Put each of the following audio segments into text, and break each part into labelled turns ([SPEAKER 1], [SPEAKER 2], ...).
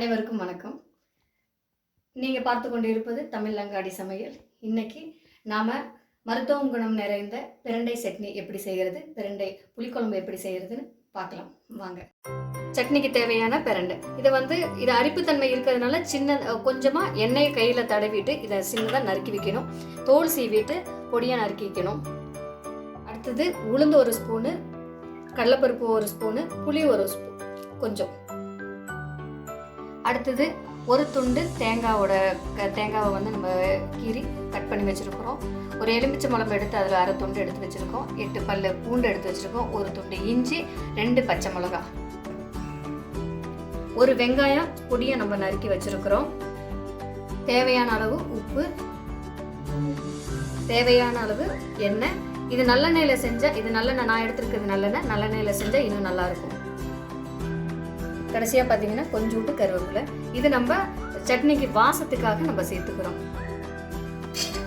[SPEAKER 1] அனைவருக்கும் வணக்கம். நீங்கள் பார்த்து கொண்டு இருப்பது தமிழ் லங்காடி சமையல். இன்னைக்கு நாம் மருத்துவம் குணம் நிறைந்த பிரண்டை சட்னி எப்படி செய்கிறது பிரண்டை புளிக்குழம்பு எப்படி செய்கிறதுன்னு பார்க்கலாம். வாங்க. சட்னிக்கு தேவையான பிரண்டை. இதை வந்து இது அரிப்புத்தன்மை இருக்கிறதுனால சின்ன கொஞ்சமாக எண்ணெயை கையில் தடவிட்டு இதை சின்னதாக நறுக்கி வைக்கணும். தோல் சீவிட்டு பொடியாக நறுக்கி வைக்கணும். அடுத்தது உளுந்து ஒரு ஸ்பூனு கடலைப்பருப்பு ஒரு ஸ்பூனு புளி ஒரு ஸ்பூன் கொஞ்சம். அடுத்தது ஒரு துண்டு தேங்காவோட க- தேங்காவை வந்து நம்ம கீறி கட் பண்ணி வச்சுருக்குறோம். ஒரு எலுமிச்சை மிளம்பு எடுத்து அதில் அரை துண்டு எடுத்து வச்சுருக்கோம். எட்டு பல்லு பூண்டு எடுத்து வச்சுருக்கோம். ஒரு துண்டு இஞ்சி ரெண்டு பச்சை மிளகா ஒரு வெங்காயம் பொடியை நம்ம நறுக்கி வச்சுருக்குறோம். தேவையான அளவு உப்பு தேவையான அளவு எண்ணெய். இது நல்லெண்ணெயில் செஞ்சால் இது நல்லெண்ணெய் நான் எடுத்துருக்கிறது நல்லெண்ணெய். நல்லெண்ணெயில் செஞ்சால் இன்னும் நல்லாயிருக்கும் கடைசியாக பார்த்தீங்கன்னா கொஞ்சோண்டு கருவேப்பிலை. இது நம்ம சட்னிக்கு வாசத்துக்காக நம்ம சேர்த்துக்கிறோம்.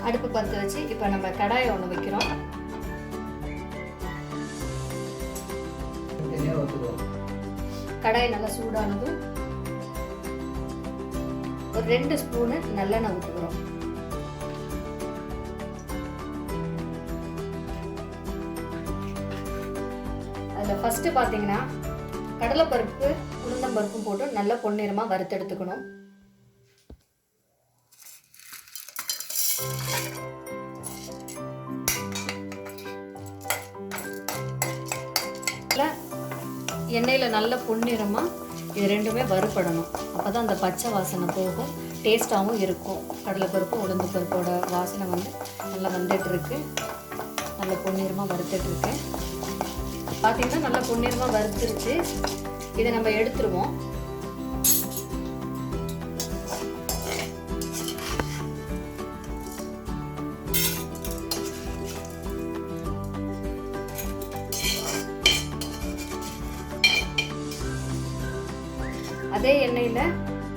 [SPEAKER 1] அடுப்பு பற்ற வச்சு இப்போ நம்ம கடாயை ஒன்று வைக்கிறோம். கடாய் நல்லா சூடானதும் ஒரு ரெண்டு ஸ்பூனு நல்லெண்ணெய் ஊற்றுக்கிறோம் அதில் ஃபஸ்ட்டு பார்த்தீங்கன்னா கடலைப்பருப்பு உளுந்தம்பருப்பும் போட்டு நல்லா பொன்னிறமாக வறுத்தெடுத்துக்கணும். எண்ணெயில் நல்ல பொன்னிறமாக இது ரெண்டுமே வறுப்படணும் அப்போ தான் அந்த பச்சை வாசனை போகும். டேஸ்ட்டாகவும் இருக்கும். கடலைப்பருப்பு உளுந்து பருப்போட வாசனை வந்து நல்லா வந்துட்டுருக்கு. நல்ல பொன்னிறமாக வறுத்துட்ருக்கு பார்த்திங்கன்னா பார்த்தீங்கன்னா நல்லா பொன்னிறமாக வறுத்துருச்சு. இதை நம்ம எடுத்துருவோம். அதே எண்ணெயில்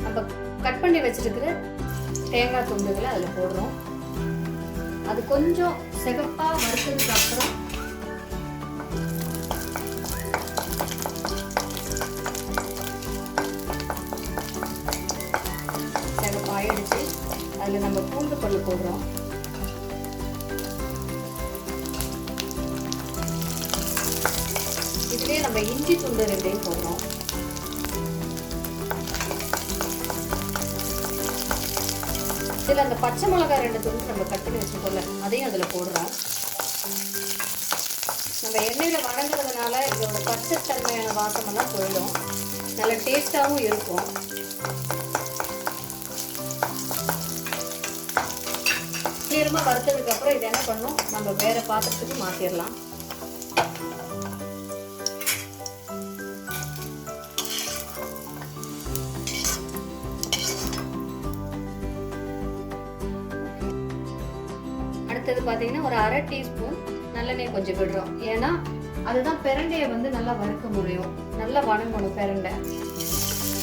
[SPEAKER 1] நம்ம கட் பண்ணி வச்சிருக்கிற தேங்காய் துண்டுகளை அதில் போடுறோம். அது கொஞ்சம் சிகப்பாக வறுத்ததுக்கு அப்புறம் பூண்டு பல்லு போடுறோம். இதுலேயே நம்ம இஞ்சி துண்டு ரெண்டையும் போடுறோம். இதில் அந்த பச்சை மிளகாய் ரெண்டு துண்டு நம்ம கட் பண்ணி அதையும் அதில் போடுறோம். நம்ம எண்ணெயில் வணங்குறதுனால இதோட பச்சை தன்மையான வாசமெல்லாம் போயிடும். நல்ல டேஸ்ட்டாகவும் இருக்கும். சீரமாக வறுத்ததுக்கு அப்புறம் இது என்ன பண்ணும்? நம்ம வேற பாத்திரத்துக்கு மாற்றிடலாம் அடுத்தது பார்த்தீங்கன்னா ஒரு அரை டீஸ்பூன் நல்லெண்ணெய் கொஞ்சம் விடுறோம். ஏன்னா அதுதான் பிரண்டையை வந்து நல்லா வறுக்க முடியும். நல்லா வணங்கணும் பிரண்டை.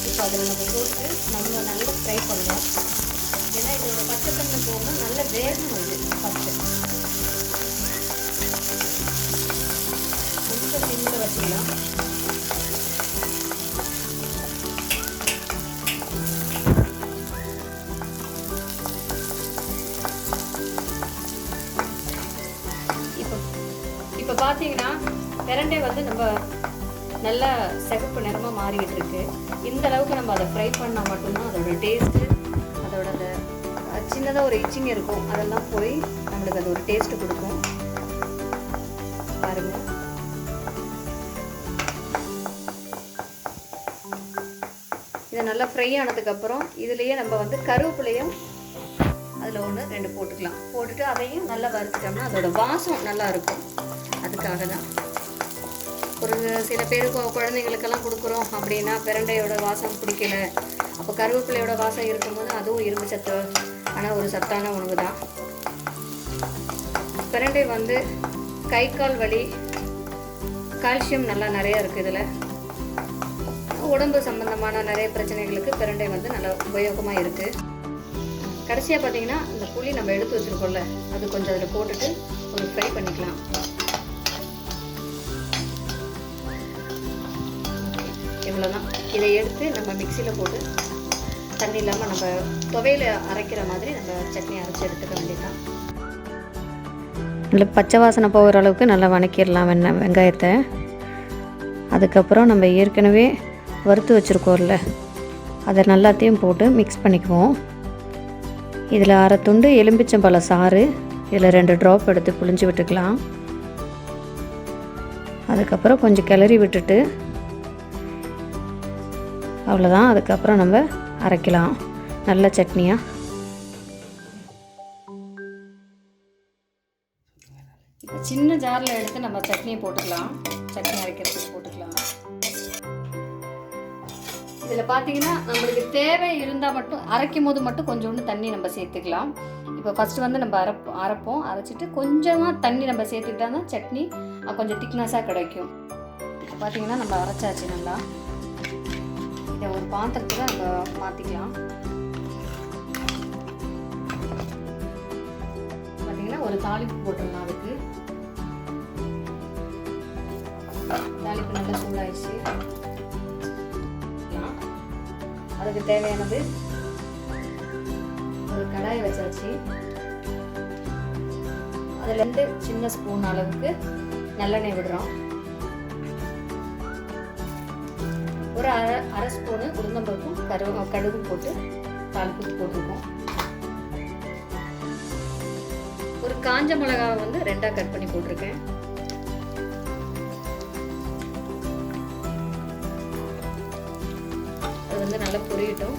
[SPEAKER 1] இப்போ அதில் நம்ம போட்டு நம்ம நல்லா ஃப்ரை பண்ணுவோம் ஏன்னா இதோட பச்சை தண்ணி போகணும் நல்ல வேகணும் இது ஃபஸ்ட்டு கொஞ்சம் சிம்மில் வச்சுக்கலாம். இப்போ இப்போ பார்த்தீங்கன்னா பிரண்டை வந்து நம்ம நல்லா சிகப்பு நிறமாக மாறிக்கிட்டு இருக்கு. இந்த அளவுக்கு நம்ம அதை ஃப்ரை பண்ணால் மட்டும்தான் அதோட டேஸ்ட்டு சின்னதாக ஒரு இச்சிங் இருக்கும். அதெல்லாம் போய் நம்மளுக்கு அது ஒரு டேஸ்ட்டு கொடுக்கும். பாருங்க. இது நல்லா ஃப்ரை ஆனதுக்கப்புறம் இதுலேயே நம்ம வந்து கருவேப்பிலையும் அதில் ஒன்று ரெண்டு போட்டுக்கலாம். போட்டுட்டு அதையும் நல்லா வறுத்துட்டோம்னா அதோட வாசம் நல்லா இருக்கும். அதுக்காக தான். ஒரு சில பேருக்கு குழந்தைங்களுக்கெல்லாம் கொடுக்குறோம் அப்படின்னா பிரண்டையோட வாசம் பிடிக்கல. அப்போ கருவேப்பிலையோட வாசம் இருக்கும்போது அதுவும் இரும்பு சத்து ஆனால் ஒரு சத்தான உணவு தான் பிரண்டை வந்து கை கால் வலி கால்சியம் நல்லா நிறைய இருக்குது இதில். உடம்பு சம்பந்தமான நிறைய பிரச்சனைகளுக்கு பிரண்டை வந்து நல்லா உபயோகமாக இருக்குது கடைசியாக பார்த்தீங்கன்னா இந்த புளி நம்ம எடுத்து வச்சுருக்கோம்ல அது கொஞ்சம் அதில் போட்டுட்டு ஒரு ஃப்ரை பண்ணிக்கலாம். இவ்வளோதான் இதை எடுத்து நம்ம மிக்சியில் போட்டு தண்ணி இல்லாமல் நம்ம துவையில் அரைக்கிற மாதிரி நம்ம சட்னி அரைச்சி எடுத்துக்க வேண்டியதான்
[SPEAKER 2] நல்லா பச்சை வாசனை போகிற அளவுக்கு நல்லா வணக்கிடலாம் வெண்ண வெங்காயத்தை. அதுக்கப்புறம் நம்ம ஏற்கனவே வறுத்து வச்சுருக்கோம்ல அதை நல்லாத்தையும் போட்டு மிக்ஸ் பண்ணிக்குவோம். இதில் அரை துண்டு எலும்பிச்சம்பழ சாறு இதில் ரெண்டு ட்ராப் எடுத்து புளிஞ்சு விட்டுக்கலாம். அதுக்கப்புறம் கொஞ்சம் கிளறி விட்டுட்டு அவ்வளோதான் அதுக்கப்புறம் நம்ம அரைக்கலாம். நல்ல சட்னியாக
[SPEAKER 1] சின்ன ஜாரில் எடுத்து நம்ம சட்னியை போட்டுக்கலாம். சட்னி அரைக்கிறதுக்கு போட்டுக்கலாம். இதில் பார்த்தீங்கன்னா நம்மளுக்கு தேவை இருந்தால் மட்டும் அரைக்கும் போது மட்டும் கொஞ்சோண்டு தண்ணி நம்ம சேர்த்துக்கலாம். இப்போ ஃபஸ்ட்டு வந்து நம்ம அரைப்போம் அரைப்போம். அரைச்சிட்டு கொஞ்சமாக தண்ணி நம்ம சேர்த்துக்கிட்டா தான் சட்னி கொஞ்சம் திக்னஸாக கிடைக்கும். இப்போ பார்த்தீங்கன்னா நம்ம அரைச்சாச்சு நல்லா. இந்த ஒரு பாத்திரத்தில் நம்ம மாற்றிக்கலாம் பார்த்தீங்கன்னா ஒரு தாளிப்பு போட்டுடலாம் அதுக்கு. தாளிப்பு நல்லா சூடாயிடுச்சு. அதுக்கு தேவையானது ஒரு கடாயை வச்சாச்சு. அதுலேருந்து சின்ன ஸ்பூன் அளவுக்கு நல்லெண்ணெய் விடுறோம். அரை அரை ஸ்பூனு உளுந்தம்பருப்பும் கரு கடுகு போட்டு தாளிப்புக்கு போட்டிருக்கோம். ஒரு காஞ்ச மிளகாவை வந்து ரெண்டாக கட் பண்ணி போட்டிருக்கேன். அது வந்து நல்லா பொரியட்டும்.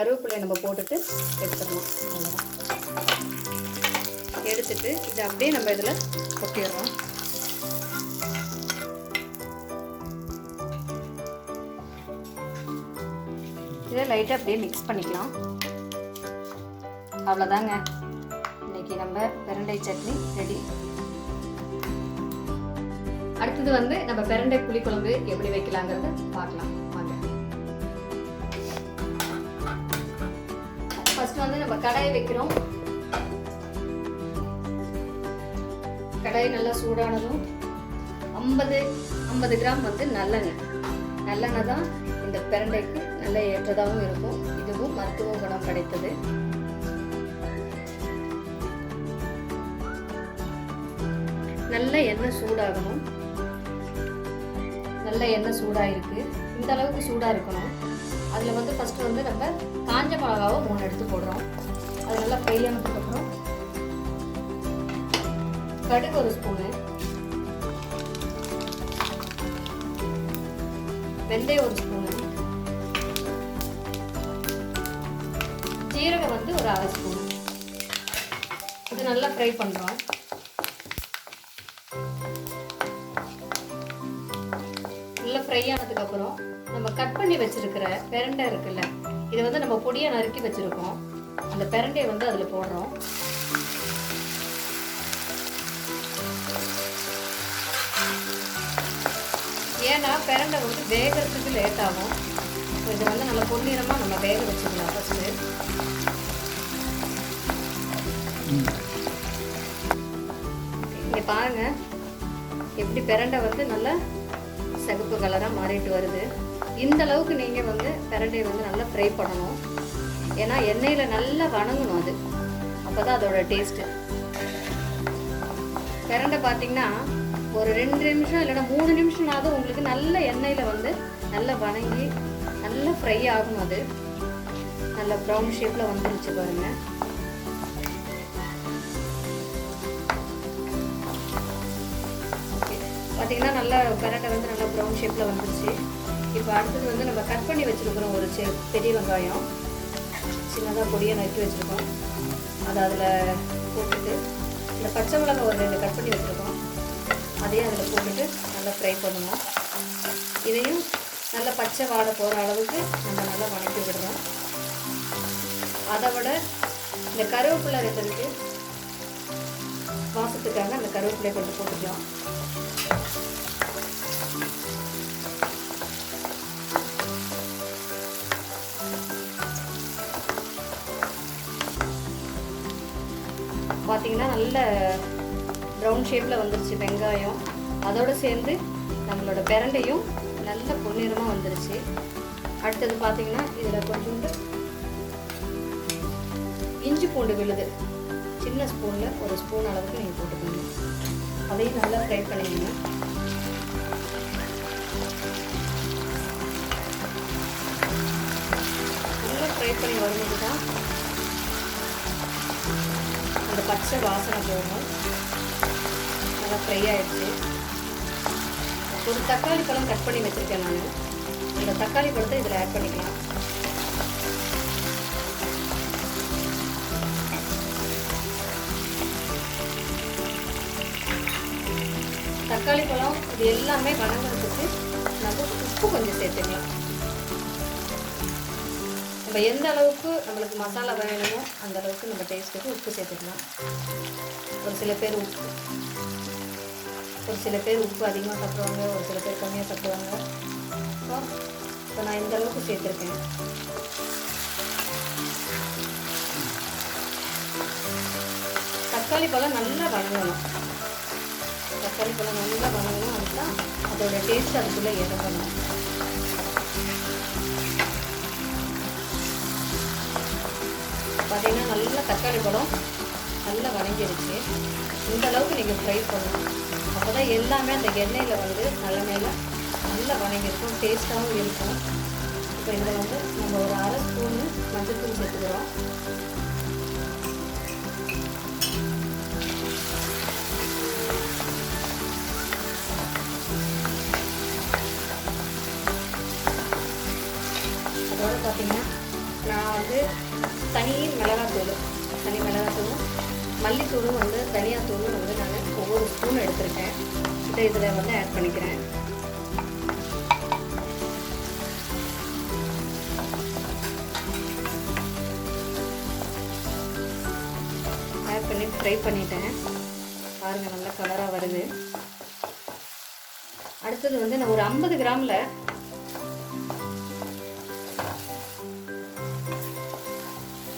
[SPEAKER 1] கருவேப்பிலையை நம்ம போட்டுட்டு எடுத்துடணும் அவ்வளோதான் எடுத்துட்டு இதை அப்படியே நம்ம இதில் கொட்டிடுறோம். இதை லைட்டாக அப்படியே மிக்ஸ் பண்ணிக்கலாம். அவ்வளோதாங்க இன்னைக்கு நம்ம பெரண்டை சட்னி ரெடி அடுத்தது வந்து நம்ம பிரண்டை புளிக்குழம்பு எப்படி வைக்கலாங்கிறத பார்க்கலாம். ஃபர்ஸ்ட் வந்து நம்ம கடாயை வைக்கிறோம். கடாய் நல்லா சூடானதும் ஐம்பது ஐம்பது கிராம் வந்து நல்லெண்ணெய். நல்லெண்ணெய் தான் இந்த பிரண்டைக்கு நல்ல ஏற்றதாகவும் இருக்கும். இதுவும் மருத்துவ குணம் கிடைத்தது நல்ல எண்ணெய் சூடாகணும். நல்ல எண்ணெய் சூடாயிருக்கு. இந்த அளவுக்கு சூடாக இருக்கணும். அதில் வந்து ஃபஸ்ட்டு வந்து நம்ம காஞ்ச மிளகாவை மூணு எடுத்து போடுறோம். அது நல்லா பெய்யானதுக்கப்புறம் கடுகு ஒரு ஸ்பூனு வெந்தயம் ஒரு ஸ்பூனு ஜீரகம் வந்து ஒரு அரை ஸ்பூன் இது நல்லா ஃப்ரை பண்ணுறோம் நல்லா ஃப்ரை ஆனதுக்கப்புறம் நம்ம கட் பண்ணி வச்சிருக்கிற பெரண்டை இருக்குல்ல இதை வந்து நம்ம பொடியாக நறுக்கி வச்சிருக்கோம். அந்த பெரண்டையை வந்து அதில் போடுறோம். ஏன்னா பெரண்டை வந்து வேகிறதுக்கு லேட் ஆகும். ஸோ இதை வந்து நல்லா பொன்னிறமாக நம்ம வேக வச்சுக்கலாம் ஃபஸ்ட்டு இங்கே பாருங்க எப்படி பிரண்டை வந்து நல்லா சிகப்பு கலராக மாறிட்டு வருது. இந்த அளவுக்கு நீங்கள் வந்து பிரண்டையை வந்து நல்லா ஃப்ரை பண்ணணும். ஏன்னா எண்ணெயில் நல்லா வணங்கணும் அது. அப்போ தான் அதோட டேஸ்ட்டு பிரண்டை பார்த்தீங்கன்னா ஒரு ரெண்டு நிமிஷம் இல்லைன்னா மூணு நிமிஷம்னாவது உங்களுக்கு நல்ல எண்ணெயில் வந்து நல்லா வணங்கி நல்லா ஃப்ரை ஆகணும் அது. நல்ல ப்ரௌன் ஷேப்பில் வந்துருச்சு பாருங்கள் பார்த்தீங்கன்னா நல்லா பிரண்டை வந்து நல்லா ப்ரௌன் ஷேப்பில் வந்துருச்சு. இப்போ அடுத்தது வந்து நம்ம கட் பண்ணி வச்சுருக்கிறோம் ஒரு செ பெரிய வெங்காயம். சின்னதாக பொடியை நறுக்கி வச்சுருக்கோம். அதை அதில் போட்டுட்டு இந்த பச்சை மிளகாய் ஒரு ரெண்டு கட் பண்ணி வச்சுருக்கோம். அதையும் அதில் போட்டுட்டு நல்லா ஃப்ரை பண்ணணும் இதையும் நல்லா பச்சை வாடை போகிற அளவுக்கு நம்ம நல்லா வணக்கி விடுறோம் அதை விட இந்த கருவேப்பிலை ரெண்டுக்கு வாசத்துக்காக அந்த கருவேப்பிலையை கொண்டு போட்டுக்கலாம். பார்த்தீங்கன்னா நல்ல ப்ரௌன் ஷேப்பில் வந்துருச்சு வெங்காயம். அதோடு சேர்ந்து நம்மளோட பிரண்டையும் நல்ல பொன்னிறமாக வந்துருச்சு. அடுத்தது பார்த்தீங்கன்னா இதில் கொஞ்சோண்டு இஞ்சி பூண்டு விழுது. சின்ன ஸ்பூனில் ஒரு ஸ்பூன் அளவுக்கு நீங்கள் போட்டுக்கணும் அதையும் நல்லா ஃப்ரை பண்ணிக்கணும் நல்லா ஃப்ரை பண்ணி வரும்போது தான் அந்த பச்சை வாசனை போகணும் நல்லா ஃப்ரை ஆகிடுச்சு ஒரு தக்காளி பழம் கட் பண்ணி வச்சுருக்கேன் நான். இந்த தக்காளி பழத்தை இதில் ஆட் பண்ணிக்கலாம். தக்காளி பழம் இது எல்லாமே வணங்குறதுக்கு நம்ம உப்பு கொஞ்சம் சேர்த்துக்கலாம். நம்ம எந்த அளவுக்கு நம்மளுக்கு மசாலா வேணுமோ அந்த அளவுக்கு நம்ம டேஸ்ட்டுக்கு உப்பு சேர்த்துக்கலாம். ஒரு சில பேர் உப்பு. ஒரு சில பேர் உப்பு அதிகமாக சாப்பிடுவாங்க ஒரு சில பேர் கம்மியாக சாப்பிடுவாங்க. ஸோ இப்போ நான் இந்த அளவுக்கு சேர்த்துருக்கேன். தக்காளி பழம் நல்லா வணங்கணும் தக்காளி பழம் நல்லா வணங்கணும் அதுதான் அதோடய டேஸ்ட் அதுக்குள்ளே இறங்கணும். பார்த்தீங்கன்னா நல்லா தக்காளி பழம் நல்லா வணங்கிடுச்சு இந்த அளவுக்கு நீங்கள் ஃப்ரை பண்ணணும். அப்போ தான் எல்லாமே அந்த எண்ணெயில் வந்து நல்ல மேலே நல்லா வணங்கியிருக்கும் டேஸ்ட்டாகவும் இருக்கும். இப்போ இதில் வந்து நம்ம ஒரு அரை ஸ்பூனு மஞ்சள்தூள் சேர்த்துக்கிறோம். தனி மிளகாத்தூள் தனி மிளகாத்தூளும் மல்லித்தூளும் வந்து தனியாத்தூளும் வந்து நான் ஒவ்வொரு ஸ்பூன் எடுத்திருக்கேன். இதை இதில் வந்து ஆட் பண்ணிக்கிறேன். ஆட் பண்ணி ஃப்ரை பண்ணிட்டேன். பாருங்கள் நல்லா கலராக வருது. அடுத்தது வந்து நான் ஒரு ஐம்பது கிராமில்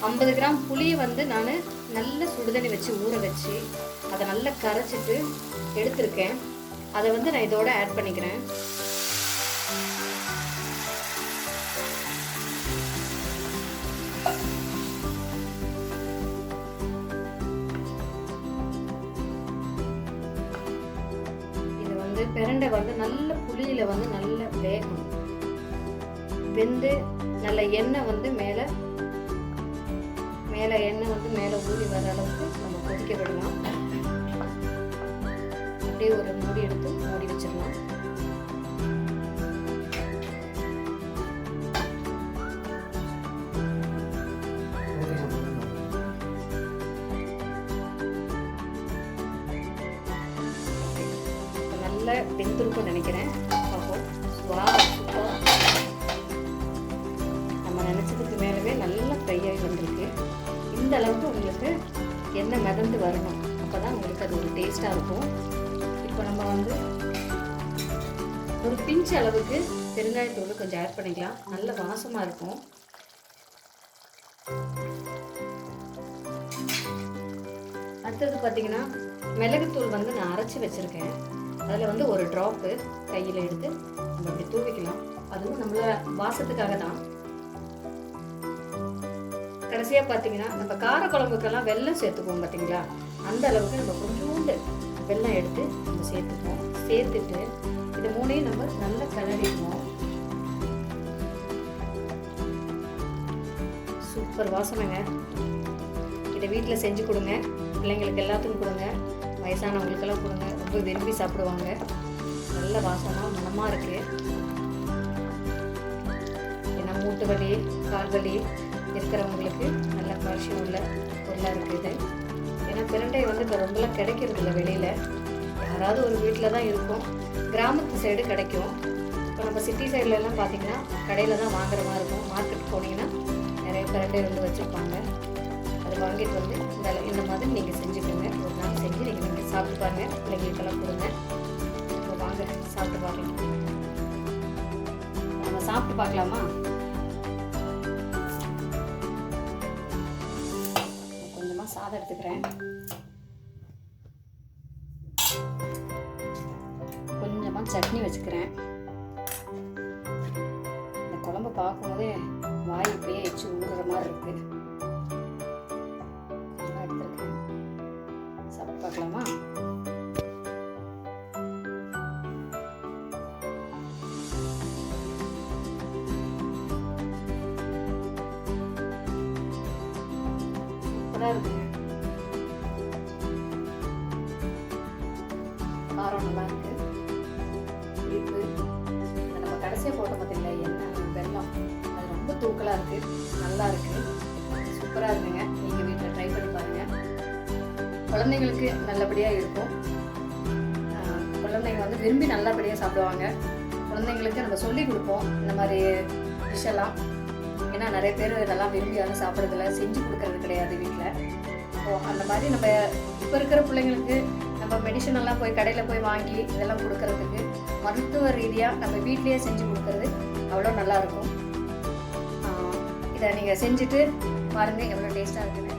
[SPEAKER 1] ஐம்பது கிராம் புளியை வந்து நான் நல்ல சுடுதண்ணி வச்சு ஊற வச்சு அதை நல்லா கரைச்சிட்டு எடுத்திருக்கேன். அதை வந்து நான் இதோட ஆட் பண்ணிக்கிறேன். இது வந்து பிரண்டை வந்து நல்ல புளியில வந்து நல்ல வேகணும். வெந்து நல்ல எண்ணெய் வந்து மேலே மேலே எண்ணெய் வந்து மேலே ஊறி வர அளவுக்கு நம்ம கொதிக்க விடலாம். அப்படியே ஒரு மூடி எடுத்து மூடி வச்சிடலாம். நல்லா வெந்திருக்கும் நினைக்கிறேன். பார்ப்போம். வா நம்ம நினச்சதுக்கு மேலவே நல்லா ஃப்ரை ஆகி வந்திருக்கு. இந்த அளவுக்கு உங்களுக்கு எண்ணெய் மிதந்து வரணும்? அப்போ தான் உங்களுக்கு அது ஒரு டேஸ்ட்டாக இருக்கும். இப்போ நம்ம வந்து ஒரு பிஞ்ச் அளவுக்கு பெருங்காயத்தோடு கொஞ்சம் ஆட் பண்ணிக்கலாம். நல்ல வாசமாக இருக்கும். அடுத்தது பார்த்தீங்கன்னா மிளகுத்தூள் வந்து நான் அரைச்சி வச்சுருக்கேன். அதில் வந்து ஒரு ட்ராப்பு கையில் எடுத்து நம்ம அப்படி தூவிக்கலாம். அதுவும் நம்மளோட வாசத்துக்காக தான். கடைசியாக பார்த்தீங்கன்னா நம்ம கார குழம்புக்கெல்லாம் வெல்லம் சேர்த்துக்குவோம் பார்த்தீங்களா அந்த அளவுக்கு நம்ம கொஞ்சோண்டு வெல்லம் எடுத்து நம்ம சேர்த்துக்குவோம். சேர்த்துட்டு இது மூணையும் நம்ம நல்லா கிளறிடுவோம். சூப்பர் வாசனைங்க. இதை வீட்டில் செஞ்சு கொடுங்க. பிள்ளைங்களுக்கு எல்லாத்துக்கும் கொடுங்க. வயசானவங்களுக்கெல்லாம் கொடுங்க. ரொம்ப விரும்பி சாப்பிடுவாங்க. நல்ல வாசமாக மனமாக இருக்குது ஏன்னா மூட்டு வலி கால் வலி இருக்கிறவங்களுக்கு நல்ல கால்சியம் உள்ள பொருளாக இருக்குது. ஏன்னா பிரண்டை வந்து இப்போ ரொம்பலாம் கிடைக்கிறது இல்லை வெளியில். யாராவது ஒரு வீட்டில் தான் இருக்கும். கிராமத்து சைடு கிடைக்கும். இப்போ நம்ம சிட்டி சைட்லலாம் பார்த்தீங்கன்னா கடையில் தான் வாங்குற மாதிரி இருக்கும். மார்க்கெட் போனீங்கன்னா நிறைய பிரண்டை வந்து வச்சுருப்பாங்க. அது வாங்கிட்டு வந்து இந்த இந்த மாதிரி நீங்கள் செஞ்சுக்கோங்க. ஒரு நாள் செஞ்சு நீங்கள் நீங்கள் சாப்பிட்டு பாருங்க. பிள்ளைங்களுக்கெல்லாம் கொடுங்க. இப்போ வாங்க சாப்பிட்டு பார்க்கலாம். நம்ம சாப்பிட்டு பார்க்கலாமா? அதை எடுத்துக்கிறேன். கொஞ்சமாக சட்னி வச்சுக்கிறேன். இந்த குழம்பு பார்க்கும்போதே வாய் இப்படியே எச்சு ஊறுற மாதிரி இருக்கு. நல்லா எடுத்துருக்கேன். சாப்பிட்டு பார்க்கலாமா? நல்லா இருக்குது குழந்தைங்களுக்கு நல்லபடியாக இருக்கும். குழந்தைங்க வந்து விரும்பி நல்லபடியாக சாப்பிடுவாங்க. குழந்தைங்களுக்கு நம்ம சொல்லி கொடுப்போம் இந்த மாதிரி டிஷ்ஷெல்லாம் எல்லாம். ஏன்னா நிறைய பேர் இதெல்லாம் விரும்பி யாரும் சாப்பிட்றதில்ல செஞ்சு கொடுக்கறது கிடையாது வீட்டில் ஸோ அந்த மாதிரி நம்ம இப்போ இருக்கிற பிள்ளைங்களுக்கு நம்ம மெடிசன் எல்லாம் போய் கடையில் போய் வாங்கி இதெல்லாம் கொடுக்கறதுக்கு மருத்துவ ரீதியாக நம்ம வீட்லேயே செஞ்சு கொடுக்கறது அவ்வளோ நல்லாயிருக்கும் இதை நீங்கள் செஞ்சுட்டு பாருங்கள் எவ்வளோ டேஸ்ட்டாக இருக்குன்னு.